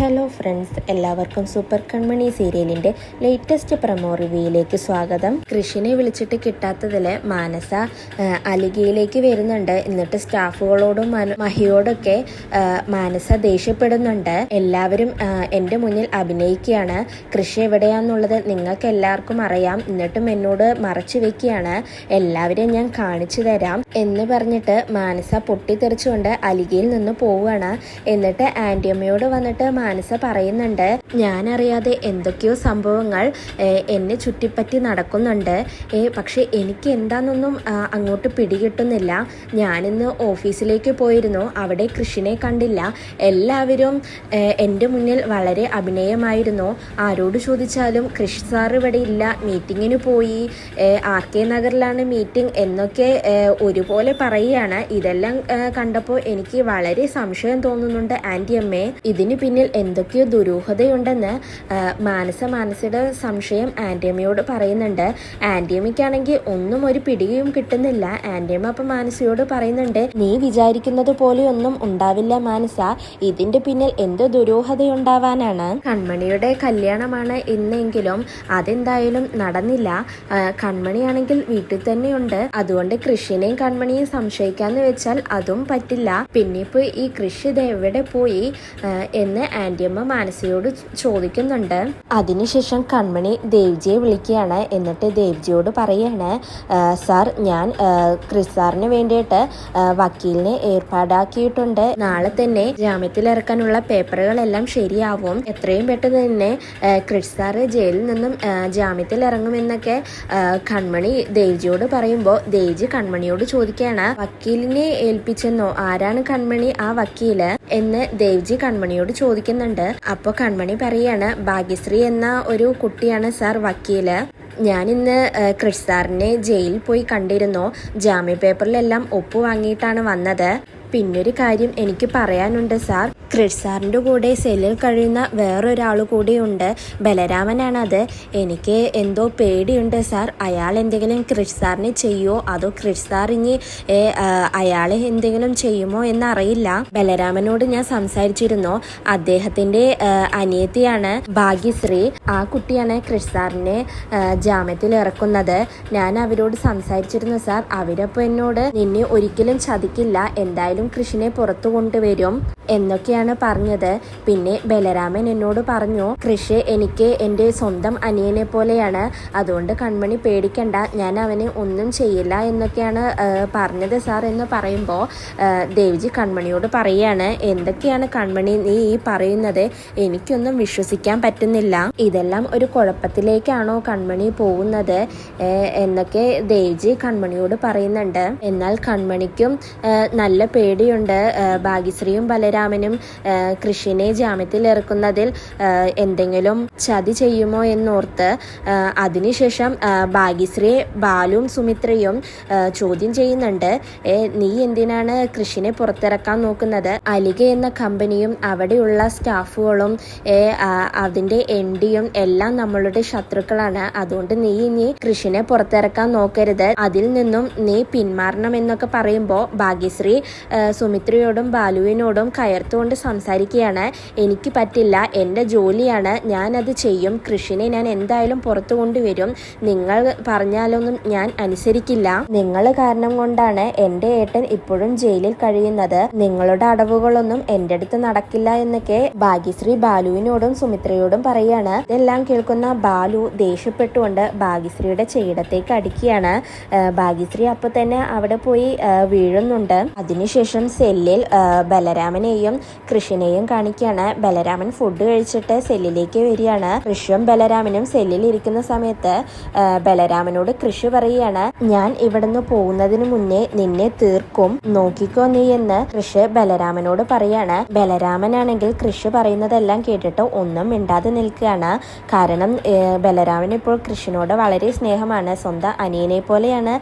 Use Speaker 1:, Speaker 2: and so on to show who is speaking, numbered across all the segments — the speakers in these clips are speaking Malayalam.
Speaker 1: ഹലോ ഫ്രണ്ട്സ് എല്ലാവർക്കും സൂപ്പർ കൺമണി സീരിയലിന്റെ ലേറ്റസ്റ്റ് പ്രമോ റിവ്യൂയിലേക്ക് സ്വാഗതം. കൃഷിനെ വിളിച്ചിട്ട് കിട്ടാത്തതിൽ മാനസ അലികയിലേക്ക് വരുന്നുണ്ട്. എന്നിട്ട് സ്റ്റാഫുകളോടും മഹിയോടൊക്കെ മാനസ ദേഷ്യപ്പെടുന്നുണ്ട്. എല്ലാവരും എന്റെ മുന്നിൽ അഭിനയിക്കുകയാണ്. കൃഷി എവിടെയാന്നുള്ളത് നിങ്ങൾക്ക് എല്ലാവർക്കും അറിയാം. എന്നിട്ടും എന്നോട് മറച്ചു വെക്കുകയാണ്. എല്ലാവരെയും ഞാൻ കാണിച്ചു തരാം എന്ന് പറഞ്ഞിട്ട് മാനസ പൊട്ടിത്തെറിച്ചുകൊണ്ട് അലികയിൽ നിന്ന് പോവുകയാണ്. എന്നിട്ട് ആന്റിയമ്മയോട് വന്നിട്ട് മാനസ പറയുന്നുണ്ട് ഞാനറിയാതെ എന്തൊക്കെയോ സംഭവങ്ങൾ എന്നെ ചുറ്റിപ്പറ്റി നടക്കുന്നുണ്ട്. പക്ഷേ എനിക്ക് എന്താണെന്നൊന്നും അങ്ങോട്ട് പിടികിട്ടുന്നില്ല. ഞാനിന്ന് ഓഫീസിലേക്ക് പോയിരുന്നു. അവിടെ കൃഷിനെ കണ്ടില്ല. എല്ലാവരും എന്റെ മുന്നിൽ വളരെ അഭിനയമായിരുന്നു. ആരോട് ചോദിച്ചാലും കൃഷി സാർ ഇവിടെ ഇല്ല. മീറ്റിങ്ങിന് പോയി. ആർ കെ നഗറിലാണ് മീറ്റിംഗ് എന്നൊക്കെ ഒരുപോലെ പറയുകയാണ്. ഇതെല്ലാം കണ്ടപ്പോൾ എനിക്ക് വളരെ സംശയം തോന്നുന്നുണ്ട് ആന്റി അമ്മേ. ഇതിന് പിന്നിൽ എന്തൊക്കെയോ ദുരൂഹതയുണ്ടെന്ന് മാനസ മാനസയുടെ സംശയം ആന്റിയമ്മയോട് പറയുന്നുണ്ട്. ആന്റിയമ്മയ്ക്കാണെങ്കിൽ ഒന്നും ഒരു പിടിയും കിട്ടുന്നില്ല. ആന്റിയമ്മ അപ്പം മാനസയോട് പറയുന്നുണ്ട് നീ വിചാരിക്കുന്നത് പോലെയൊന്നും ഉണ്ടാവില്ല മാനസ. ഇതിന്റെ പിന്നിൽ എന്ത് ദുരൂഹതയുണ്ടാവാനാണ്? കൺമണിയുടെ കല്യാണമാണ് ഇന്നെങ്കിലും അതെന്തായാലും നടന്നില്ല. കൺമണിയാണെങ്കിൽ വീട്ടിൽ തന്നെയുണ്ട്. അതുകൊണ്ട് കൃഷിനെയും കൺമണിയും സംശയിക്കാന്ന് വെച്ചാൽ അതും പറ്റില്ല. പിന്നെ ഇപ്പൊ ഈ കൃഷി എവിടെ പോയി എന്ന് ആന്റിയമ്മ മാനസയോട് ചോദിക്കുന്നുണ്ട്. അതിനുശേഷം കൺമണി ദേവ്ജിയെ വിളിക്കുകയാണ്. എന്നിട്ട് ദേവ്ജിയോട് പറയാണ് "ആ, സാർ ഞാൻ ക്രിസ് സാറിന് വേണ്ടിയിട്ട് വക്കീലിനെ ഏർപ്പാടാക്കിയിട്ടുണ്ട്. നാളെ തന്നെ ജാമ്യത്തിലിറക്കാനുള്ള പേപ്പറുകളെല്ലാം ശരിയാവും. എത്രയും പെട്ടെന്ന് തന്നെ ക്രിസ് സാറ് ജയിലിൽ നിന്നും ജാമ്യത്തിൽ ഇറങ്ങുമെന്നൊക്കെ കൺമണി ദേവ്ജിയോട് പറയുമ്പോൾ ദേവ്ജി കൺമണിയോട് ചോദിക്കുകയാണ് വക്കീലിനെ ഏൽപ്പിച്ചെന്നോ? ആരാണ് കൺമണി? ആ വക്കീൽ? എന്ന് ദേവ്ജി കൺമണിയോട് ചോദിക്കുന്നുണ്ട് അപ്പോൾ കൺമണി പറയാണ് ഭാഗ്യശ്രീ എന്ന ഒരു കുട്ടിയാണ് സാർ വക്കീൽ. ഞാൻ ഇന്ന് ക്രിഷ് സാറിനെ ജയിലിൽ പോയി കണ്ടിരുന്നു. ജാമ്യ പേപ്പറിലെല്ലാം ഒപ്പ് വാങ്ങിയിട്ടാണ് വന്നത്. പിന്നൊരു കാര്യം എനിക്ക് പറയാനുണ്ട് സാർ. ക്രിഷ് സാറിന്റെ കൂടെ സെല്ലിൽ കഴിയുന്ന വേറൊരാൾ കൂടിയുണ്ട്. ബലരാമനാണത്. എനിക്ക് എന്തോ പേടിയുണ്ട് സാർ. അയാൾ എന്തെങ്കിലും ക്രിഷ് സാറിനെ ചെയ്യുമോ അതോ ക്രിഷ് സാർ ഇനി അയാൾ എന്തെങ്കിലും ചെയ്യുമോ എന്നറിയില്ല. ബലരാമനോട് ഞാൻ സംസാരിച്ചിരുന്നു. അദ്ദേഹത്തിന്റെ അനിയത്തിയാണ് ഭാഗ്യശ്രീ. ആ കുട്ടിയാണ് ക്രിഷ് സാറിനെ ജാമ്യത്തിൽ ഇറക്കുന്നത്. ഞാൻ അവരോട് സംസാരിച്ചിരുന്നു സാർ. അവരപ്പോൾ എന്നോട് നിന്നെ ഒരിക്കലും ചതിക്കില്ല. എന്തായാലും കൃഷിനെ പുറത്തു കൊണ്ടുവരും എന്നൊക്കെയാണ് പറഞ്ഞത്. പിന്നെ ബലരാമൻ എന്നോട് പറഞ്ഞു കൃഷി എനിക്ക് എന്റെ സ്വന്തം അനിയനെ പോലെയാണ്. അതുകൊണ്ട് കൺമണി പേടിക്കണ്ട. ഞാൻ അവനെ ഒന്നും ചെയ്യില്ല എന്നൊക്കെയാണ് പറഞ്ഞത് സാർ എന്ന് പറയുമ്പോൾ ദേവിജി കൺമണിയോട് പറയുകയാണ് എന്തൊക്കെയാണ് കൺമണി നീ ഈ പറയുന്നത്? എനിക്കൊന്നും വിശ്വസിക്കാൻ പറ്റുന്നില്ല. ഇതെല്ലാം ഒരു കുഴപ്പത്തിലേക്കാണോ കൺമണി പോകുന്നത്? എന്നൊക്കെ ദേവ്ജി കൺമണിയോട് പറയുന്നുണ്ട്. എന്നാൽ കൺമണിക്കും നല്ല പേടിയുണ്ട്. ഭാഗ്യശ്രീയും ഭാഗ്യശ്രീയും ബലരാമനും കൃഷിനെ ജാമ്യത്തിൽ ഇറക്കുന്നതിൽ എന്തെങ്കിലും ചതി ചെയ്യുമോ എന്നോർത്ത് അതിനുശേഷം ഭാഗ്യശ്രീ ബാലുവും സുമിത്രയും ചോദ്യം ചെയ്യുന്നുണ്ട്. നീ എന്തിനാണ് കൃഷിനെ പുറത്തിറക്കാൻ നോക്കുന്നത്? അലിക എന്ന കമ്പനിയും അവിടെയുള്ള സ്റ്റാഫുകളും അതിന്റെ എൻഡിയും എല്ലാം നമ്മളുടെ ശത്രുക്കളാണ്. അതുകൊണ്ട് നീ ഇനി കൃഷിനെ പുറത്തിറക്കാൻ നോക്കരുത്. അതിൽ നിന്നും നീ പിന്മാറണം എന്നൊക്കെ പറയുമ്പോൾ ഭാഗ്യശ്രീ സുമിത്രയോടും ബാലുവിനോടും കയർത്തുകൊണ്ട് സംസാരിക്കുകയാണ്. എനിക്ക് പറ്റില്ല. എന്റെ ജോലിയാണ്. ഞാനത് ചെയ്യും. കൃഷിനെ ഞാൻ എന്തായാലും പുറത്തു കൊണ്ടുവരും. നിങ്ങൾ പറഞ്ഞാലൊന്നും ഞാൻ അനുസരിക്കില്ല. നിങ്ങൾ കാരണം കൊണ്ടാണ് എന്റെ ഏട്ടൻ ഇപ്പോഴും ജയിലിൽ കഴിയുന്നത്. നിങ്ങളുടെ അടവുകളൊന്നും എന്റെ അടുത്ത് നടക്കില്ല എന്നൊക്കെ ഭാഗ്യശ്രീ ബാലുവിനോടും സുമിത്രയോടും പറയാണ്. ഇതെല്ലാം കേൾക്കുന്ന ബാലു ദേഷ്യപ്പെട്ടുകൊണ്ട് ഭാഗ്യശ്രീയുടെ ചെയ്യിടത്തേക്ക് അടിക്കുകയാണ് ഭാഗ്യശ്രീ അപ്പൊ തന്നെ അവിടെ പോയി വീഴുന്നുണ്ട്. അതിനുശേഷം സെല്ലിൽ ആ, ബലരാമനെയും കൃഷിനെയും കാണിക്കുകയാണ് ബലരാമൻ ഫുഡ് കഴിച്ചിട്ട് സെല്ലിലേക്ക് വരികയാണ്. കൃഷിയും ബലരാമനും സെല്ലിൽ ഇരിക്കുന്ന സമയത്ത് ബലരാമനോട് കൃഷി പറയുകയാണ്. ഞാൻ ഇവിടുന്ന് പോകുന്നതിന് മുന്നേ നിന്നെ തീർക്കും. നോക്കിക്കോ നീ എന്ന് കൃഷി ബലരാമനോട് പറയാണ്. ബലരാമനാണെങ്കിൽ കൃഷി പറയുന്നതെല്ലാം കേട്ടിട്ട് ഒന്നും മിണ്ടാതെ നിൽക്കുകയാണ്. കാരണം ബലരാമൻ ഇപ്പോൾ കൃഷിനോട് വളരെ സ്നേഹമാണ്. സ്വന്തം അനിയനെ പോലെയാണ്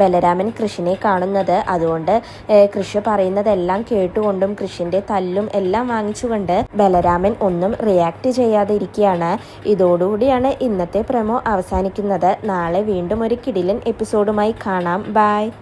Speaker 1: ബലരാമൻ കൃഷിനെ കാണുന്നത്. അതുകൊണ്ട് കൃഷി പറയുന്നതെല്ലാം കേട്ടുകൊണ്ടും കൃഷിന്റെ തല്ലും എല്ലാം വാങ്ങിച്ചുകൊണ്ട് ബലരാമൻ ഒന്നും റിയാക്ട് ചെയ്യാതെ ഇരിക്കുകയാണ്. ഇതോടുകൂടിയാണ് ഇന്നത്തെ പ്രമോ അവസാനിക്കുന്നത്. നാളെ വീണ്ടും ഒരു കിടിലൻ എപ്പിസോഡുമായി കാണാം. ബൈ